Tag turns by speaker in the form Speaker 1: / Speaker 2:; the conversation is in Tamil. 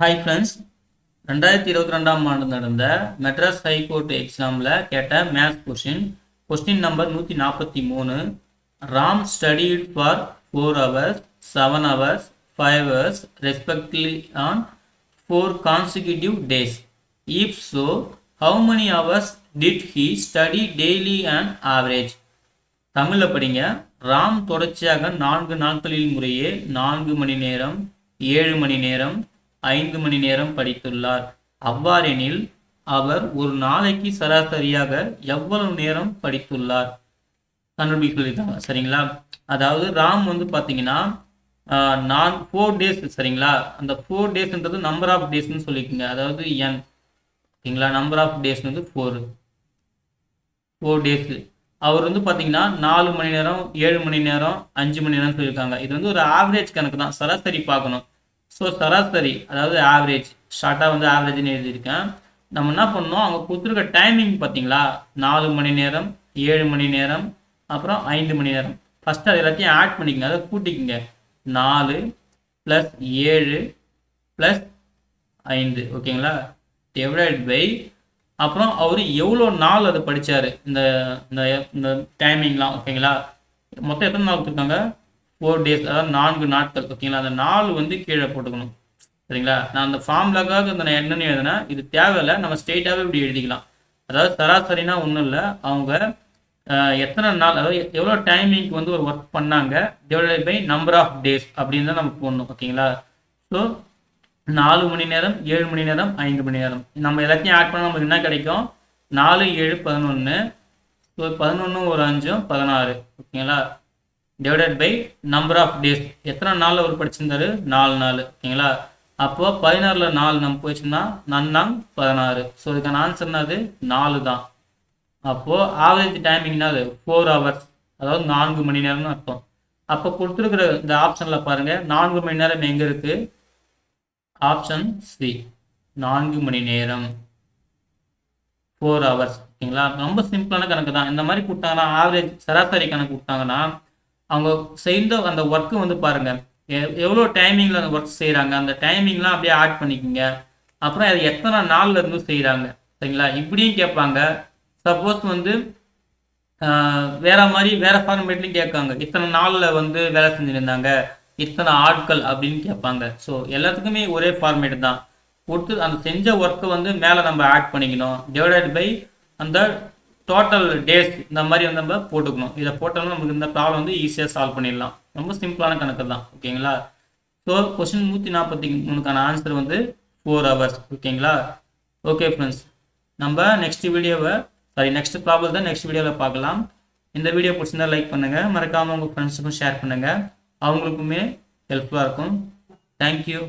Speaker 1: ஹாய் ஃப்ரெண்ட்ஸ் ரெண்டாயிரத்தி இருபத்தி ரெண்டாம் ஆண்டு நடந்த மெட்ராஸ் ஹைகோர்ட் எக்ஸாமில் கேட்ட மேத்ஸ் கொஸ்டின் கொஸ்டின் நம்பர் நூற்றி நாற்பத்தி மூணு. Ram studied for four hours seven hours five hours respectively on four consecutive days if so how many hours did he study daily and average தமிழில் படிங்க. ராம் தொடர்ச்சியாக நான்கு நாட்களில் முறையே நான்கு மணி நேரம் ஏழு மணி நேரம் ஐந்து மணி நேரம் படித்துள்ளார். அவ்வாறெனில் அவர் ஒரு நாளைக்கு சராசரியாக எவ்வளவு நேரம் படித்துள்ளார்? கண்டுபிடிக்க சரிங்களா? அதாவது ராம் வந்து பார்த்தீங்கன்னா நான் ஃபோர் டேஸ் சரிங்களா? அந்த ஃபோர் டேஸ்ன்றது நம்பர் ஆஃப் டேஸ்னு சொல்லிக்கோங்க. அதாவது என் ஓகேங்களா நம்பர் ஆஃப் டேஸ் வந்து ஃபோர் ஃபோர் டேஸ் அவர் வந்து பார்த்தீங்கன்னா நாலு மணி நேரம் ஏழு மணி நேரம் அஞ்சு மணி நேரம் சொல்லியிருக்காங்க. இது வந்து ஒரு ஆவரேஜ் கணக்கு தான். சராசரி பார்க்கணும். ஸோ சராசரி அதாவது ஆவரேஜ் ஷார்ட்டாக வந்து ஆவரேஜ்னு எழுதியிருக்கேன். நம்ம என்ன பண்ணோம் அவங்க கொடுத்துருக்க டைமிங் பார்த்தீங்களா? நாலு மணி நேரம் ஏழு மணி நேரம் அப்புறம் ஐந்து மணி நேரம். ஃபஸ்ட்டு அது எல்லாத்தையும் ஆட் பண்ணிக்கங்க. அதை கூட்டிக்கங்க. நாலு ப்ளஸ் ஏழு ப்ளஸ் ஐந்து ஓகேங்களா? டிவைட் பை அப்புறம் அவர் எவ்வளோ நாள் அதை படித்தார் இந்த இந்த இந்த டைமிங்லாம் ஓகேங்களா? மொத்தம் எத்தனை நாள் கொடுத்துருக்காங்க ஃபோர் டேஸ் அதாவது நான்கு நாட்கள் ஓகேங்களா அந்த நாள் வந்து கீழே போட்டுக்கணும். சரிங்களா? நான் அந்த ஃபார்ம்லக்காக இந்த நான் என்னென்னு எழுதுனா இது தேவையில்லை. நம்ம ஸ்ட்ரெயிட்டாகவே இப்படி எழுதிக்கலாம். அதாவது சராசரினா ஒன்றும் இல்லை. அவங்க எத்தனை நாள் அதாவது எவ்வளோ டைமிங்க்கு வந்து ஒரு ஒர்க் பண்ணாங்க? Divided by number of days அப்படின்னு தான் நம்ம போடணும் ஓகேங்களா ஸோ நாலு மணி நேரம் ஏழு மணி நேரம் ஐந்து மணி நேரம். நம்ம எல்லாத்தையும் ஆட் பண்ணால் நமக்கு என்ன கிடைக்கும்? நாலு ஏழு பதினொன்று ஸோ பதினொன்று ஒரு அஞ்சும் பதினாறு ஓகேங்களா divided by number of days எத்தனை நாளில் அவர் படிச்சிருந்தாரு? நாலு நாள். ஓகேங்களா? அப்போ பதினாறில் நாலு நம்ம போயிடுச்சுன்னா நன்னாங் பதினாறு. ஸோ இதுக்கான ஆன்சர் என்னது நாலு தான். அப்போது ஆவரேஜ் டைமிங்னா அது? ஃபோர் ஹவர்ஸ் அதாவது நான்கு மணி நேரம்னு அர்த்தம். அப்போ கொடுத்துருக்குற இந்த ஆப்ஷனில் பாருங்கள் நான்கு மணி நேரம் எங்கே இருக்குது ஆப்ஷன் சி நான்கு மணி நேரம். ஃபோர் ஹவர்ஸ் ஓகேங்களா? ரொம்ப சிம்பிளான கணக்கு தான். இந்த மாதிரி கொடுத்தாங்கன்னா ஆவரேஜ் சராசரி கணக்கு கொடுத்தாங்கன்னா அவங்க செய்த அந்த ஒர்க்கு வந்து பாருங்கள் எ- எவ்வளோ டைமிங்கில் அந்த ஒர்க் செய்கிறாங்க அந்த டைமிங்லாம் அப்படியே ஆட் பண்ணிக்கோங்க. அப்புறம் அது எத்தனை நாளில் இருந்து செய்கிறாங்க சரிங்களா? இப்படியும் கேட்பாங்க. சப்போஸ் வந்து வேற மாதிரி வேற ஃபார்மேட்லையும் கேட்காங்க இத்தனை நாளில் வந்து வேலை செஞ்சுருந்தாங்க. இத்தனை ஆட்கள் அப்படின்னு கேட்பாங்க. ஸோ எல்லாத்துக்குமே ஒரே ஃபார்மேட் தான். கொடுத்து அந்த செஞ்ச ஒர்க்கை வந்து மேலே நம்ம ஆட் பண்ணிக்கணும். டிவைடட் பை அந்த டோட்டல் டேஸ் இந்த மாதிரி வந்து நம்ம போட்டுக்கணும். இதை போட்டோம்னா நமக்கு இந்த ப்ராப்ளம் வந்து ஈஸியாக சால்வ் பண்ணிடலாம். ரொம்ப சிம்பிளான கணக்கு தான். ஓகேங்களா ஸோ கொஸ்டின் நூற்றி நாற்பத்தி மூணுக்கான ஆன்சர் வந்து ஃபோர் ஹவர்ஸ் ஓகேங்களா ஓகே ஃப்ரெண்ட்ஸ் நம்ம நெக்ஸ்ட் வீடியோவை சாரி நெக்ஸ்ட் ப்ராப்ளம் தான் நெக்ஸ்ட் வீடியோவில் பார்க்கலாம். இந்த வீடியோ பிடிச்சிருந்தா லைக் பண்ணுங்கள் மறக்காமல் உங்கள் ஃப்ரெண்ட்ஸுக்கும் ஷேர் பண்ணுங்கள் அவங்களுக்குமே ஹெல்ப்ஃபுல்லாக இருக்கும். தேங்க்யூ